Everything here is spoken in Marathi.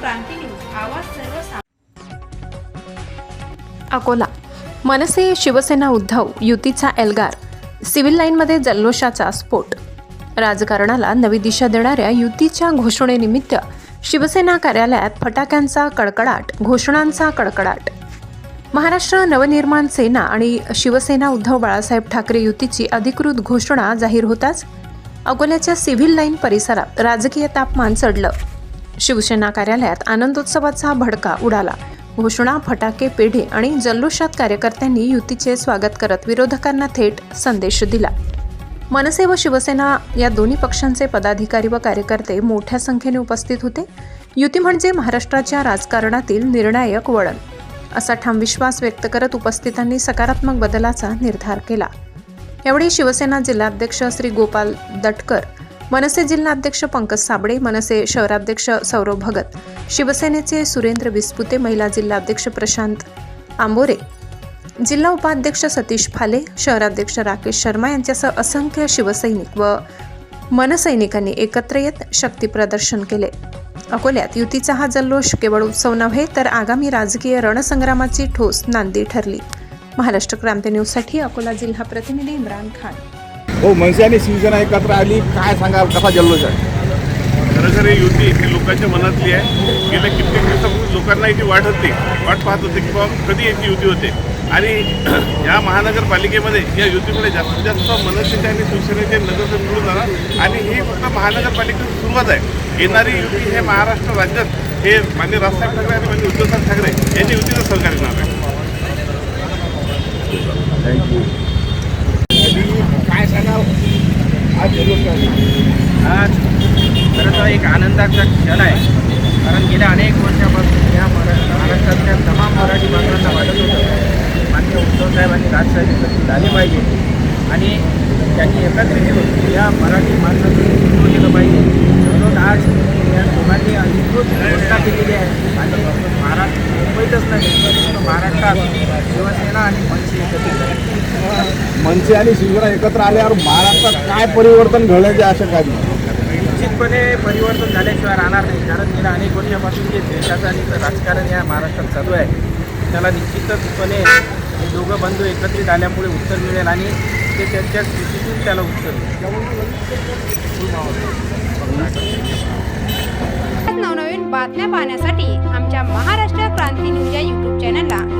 क्रांती न्यूज आवाज अकोला. मनसे शिवसेना उद्धव युतीचा एल्गार. सिव्हिल लाईनमध्ये जल्लोषाचा स्फोट. राजकारणाला नवी दिशा देणाऱ्या युतीच्या घोषणेनिमित्त शिवसेना कार्यालयात फटाक्यांचा कडकडाट घोषणांचा कडकडाट. महाराष्ट्र नवनिर्माण सेना आणि शिवसेना उद्धव बाळासाहेब ठाकरे युतीची अधिकृत घोषणा जाहीर होताच अकोल्याच्या सिव्हिल लाईन परिसरात राजकीय तापमान चढलं शिवसेना कार्यालयात आनंदोत्सवाचा भडका उडाला. घोषणा फटाके पेढे आणि जल्लोषात कार्यकर्त्यांनी युतीचे स्वागत करत विरोधकांना थेट संदेश दिला. मनसे व शिवसेना या दोन्ही पक्षांचे पदाधिकारी व कार्यकर्ते मोठ्या संख्येने उपस्थित होते. युती म्हणजे महाराष्ट्राच्या राजकारणातील निर्णायक वळण. असा ठाम विश्वास व्यक्त करत उपस्थितांनी सकारात्मक बदलाचा निर्धार केला. यावेळी शिवसेना जिल्हाध्यक्ष श्री गोपाल दटकर मनसे जिल्हाध्यक्ष पंकज साबळे मनसे शहराध्यक्ष सौरव भगत शिवसेनेचे सुरेंद्र विस्पुते महिला जिल्हाध्यक्ष प्रशांत आंबोरे जिल्हा उपाध्यक्ष सतीश फाले शहराध्यक्ष राकेश शर्मा यांच्यासह असंख्य शिवसैनिक व मनसैनिकांनी एकत्र येत शक्ती प्रदर्शन केले. अकोल्यात युतीचा हा जल्लोष केवळ उत्सव नव्हे तर आगामी राजकीय रणसंग्रामाची ठोस नांदी ठरली. महाराष्ट्र क्रांती न्यूजसाठी अकोला जिल्हा प्रतिनिधी इम्रान खान. हो मनसे आणि शिवसेना एकत्र आली काय सांगाल? कसा जल्लोष आहे? खरं खरं ही युती ही लोकांच्या मनातली आहे. गेल्या कित्येक दिवसापासून लोकांना याची वाट होती. वाट पाहत होते की बाबा कधी याची युती होते? आणि या महानगरपालिकेमध्ये या युतीमध्ये जास्तीत जास्त मनसेचे आणि शिवसेनेचे नगरसेवक निवडून जाणार आणि ही फक्त महानगरपालिकेची सुरुवात आहे. येणारी युती हे महाराष्ट्र राज्यात हे मान्य राजसाहेब ठाकरे आणि मान्य उद्धवसाहेब ठाकरे यांच्या युतीचं सरकार येणार आहे. थँक्यू काय आज आज खरं तर एक आनंदाचा क्षण आहे. कारण गेल्या अनेक वर्षापासून या मरा महाराष्ट्रातल्या तमाम मराठी बांधवांना वाटत होतं. मान्य उद्धवसाहेबांनी राजसाहेब एकत्रित झाले पाहिजे. आणि त्यांनी एकत्रित येऊन या मराठी माणसाचं केलं पाहिजे. म्हणून आज या दोघांनी अधिकृत घोषणा केलेली आहे आणि महाराष्ट्र मुंबईतच नाही तर महाराष्ट्रात शिवसेना आणि मनसे मनसे आणि शिवसेना एकत्र आल्यावर महाराष्ट्रात काय परिवर्तन घडण्याची आशा काय निश्चितपणे परिवर्तन झाल्याशिवाय राहणार नाही. कारण गेल्या अनेक वर्षापासून जे देशाचं आणि राजकारण या महाराष्ट्रात चालू आहे त्याला निश्चितचपणे हे दोघं बंधू एकत्रित आल्यामुळे उत्तर मिळेल आणि ते त्यांच्या स्थितीतून त्याला उत्तर मिळेल. नवनवीन बातम्या पाहण्यासाठी आमच्या महाराष्ट्र क्रांती